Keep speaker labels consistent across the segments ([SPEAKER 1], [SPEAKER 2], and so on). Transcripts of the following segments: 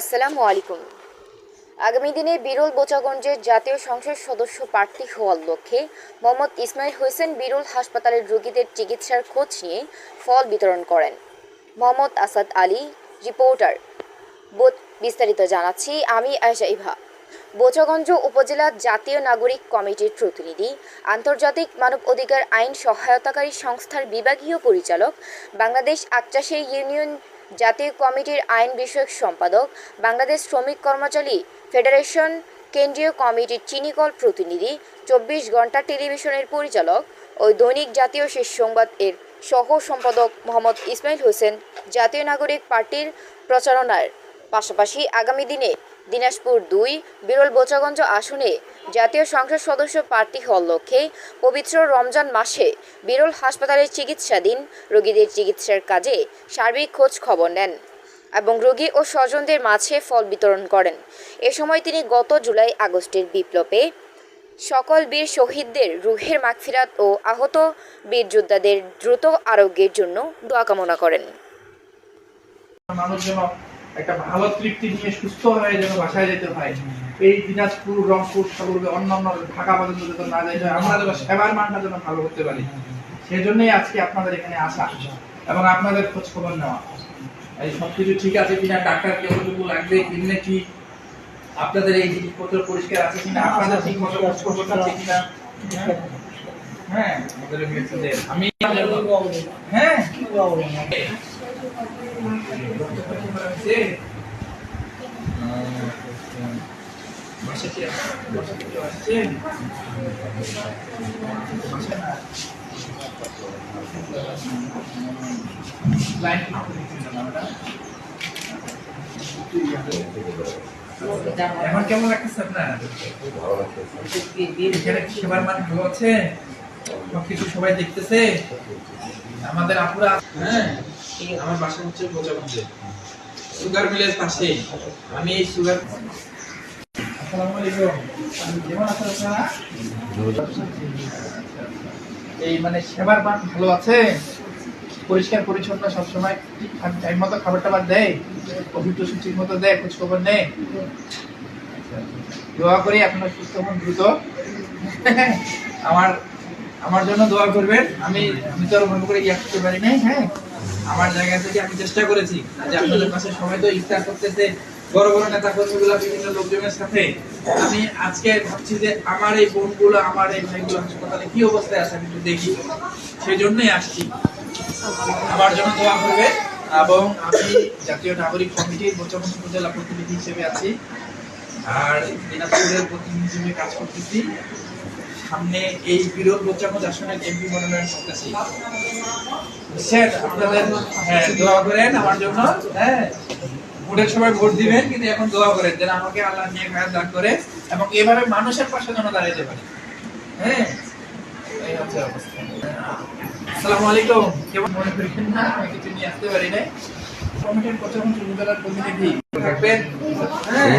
[SPEAKER 1] আসসালামু আলাইকুম। আগামী দিনে বিরল বোচাগঞ্জের জাতীয় সংসদ সদস্য প্রার্থী হওয়ার লক্ষ্যে মোহাম্মদ ইসমাইল হোসেন বিরল হাসপাতালের রোগীদের চিকিৎসার খোঁজ নিয়ে ফল বিতরণ করেন। মোহাম্মদ আসাদ আলী, রিপোর্টার। বোধ বিস্তারিত জানাচ্ছি আমি আয়শা ইভা। বোচাগঞ্জ উপজেলা জাতীয় নাগরিক কমিটির প্রতিনিধি, আন্তর্জাতিক মানব অধিকার আইন সহায়তাকারী সংস্থার বিভাগীয় পরিচালক, বাংলাদেশ আটচাষী ইউনিয়ন জাতীয় কমিটির আইন বিষয়ক সম্পাদক, বাংলাদেশ শ্রমিক কর্মচারী ফেডারেশন কেন্দ্রীয় কমিটির চিনিকল প্রতিনিধি, চব্বিশ ঘণ্টা টেলিভিশনের পরিচালক ও দৈনিক জাতীয় শেষ সংবাদ এর সহ সম্পাদক মোহাম্মদ ইসমাইল হোসেন জাতীয় নাগরিক পার্টির প্রচারণার পাশাপাশি আগামী দিনে দিনাজপুর দুই, বিরল বোচাগঞ্জ আসনে জাতীয় সংসদ সদস্য প্রার্থী হওয়ার লক্ষ্যে পবিত্র রমজান মাসে বিরল হাসপাতালে চিকিৎসাধীন রোগীদের চিকিৎসার কাজে সার্বিক খোঁজ খবর নেন এবং রোগী ও স্বজনদের মাঝে ফল বিতরণ করেন। এ সময় তিনি গত জুলাই আগস্টের বিপ্লবে সকল বীর শহীদদের রুহের মাগফিরাত ও আহত বীর যোদ্ধাদের দ্রুত আরোগ্যের জন্য দোয়া কামনা করেন।
[SPEAKER 2] একটা ভালো তৃপ্তি নিয়ে সুস্থ হয়ে যেন বাসায় যেতে হয়। এই দিনাজপুর, রংপুর সাগরকে অন্যান্য ঢাকা পর্যন্ত যেন না যাইতে হয়, আমরা যেন সেবার মানটা যেন ভালো করতে পারি। সেই জন্যই আজকে আপনাদের এখানে আসা এবং আপনাদের খোঁজ খবর নেওয়া। এই সবকিছু ঠিক আছে কিনা, ডাক্তার কতটুকু লাগবে, কিনলে কি আপনাদের এই জিনিসপত্র পরিষ্কার আছে কিনা, আপনাদের ঠিক মতো আছে কিনা? হ্যাঁ আমি হ্যাঁ। এখন কেমন লাগতেছে আপনার? সেবার মান ভালো আছে? সবকিছু সবাই দেখতেছে? আমাদের আপুরা হ্যাঁ? আমার বাসা হচ্ছে সুগার পাশে আমি এই সুগার এই মানে সেবার মান ভালো আছে? পরিষ্কার, পরিচ্ছন্ন, সবসময় ঠিকঠাক টাইম মতো খাবার টাবার দেয়? টষুধ ঠিক মতো দেয় খোঁজ খবর নেয়? দোয়া করি আপনার সুস্থ হন দ্রুত। আমার আমার জন্য দোয়া করবেন। আমি আমি তো আর মনে করে ইয়া করতে পারি নাই হ্যাঁ? আমার জায়গা থেকে আমি চেষ্টা করেছি যে আপনাদের পাশে সবাই তো ইফতার করতেছে, বড় বড় নেতা কর্মীগুলো বিভিন্ন লোকজনের সাথে। আমি আজকে ভাবছি যে আমার এই বোনগুলো, আমার এই ভাইগুলো হাসপাতালে কি অবস্থায় আছে আমি একটু দেখি। সেই জন্যই আসছি। আমার জন্য দোয়া করবে এবং আমি জাতীয় নাগরিক কমিটির বর্তমান উপজেলা প্রতিনিধি হিসেবে আছি। আর প্রতিনিধি কাজ করতেছি। সামনে এই বিরোধ আসনের এমপি মনোনয়ন করতেছি বুঝছেন আপনাদের হ্যাঁ দোয়া করেন আমার জন্য। হ্যাঁ ভোটের ভোট দিবেন, কিন্তু এখন দোয়া করেন যেন আমাকে আল্লাহ নিয়ে দান করে এবং এভাবে মানুষের পাশে যেন দাঁড়াইতে পারি। হ্যাঁ আসসালামু আলাইকুম। কেমন মনে না? কিছু নিয়ে আসতে পারি নাই। কমিটির প্রতিনিধি থাকবেন। হ্যাঁ।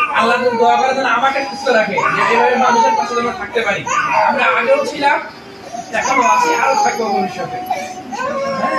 [SPEAKER 2] আল্লাহ দোয়া করে যেন আমাকে সুস্থ রাখে। এভাবে মানুষের পাশে যেন থাকতে পারি। আমরা আগেও ছিলাম, এখনও আছি আরও থাকব ভবিষ্যতে। হ্যাঁ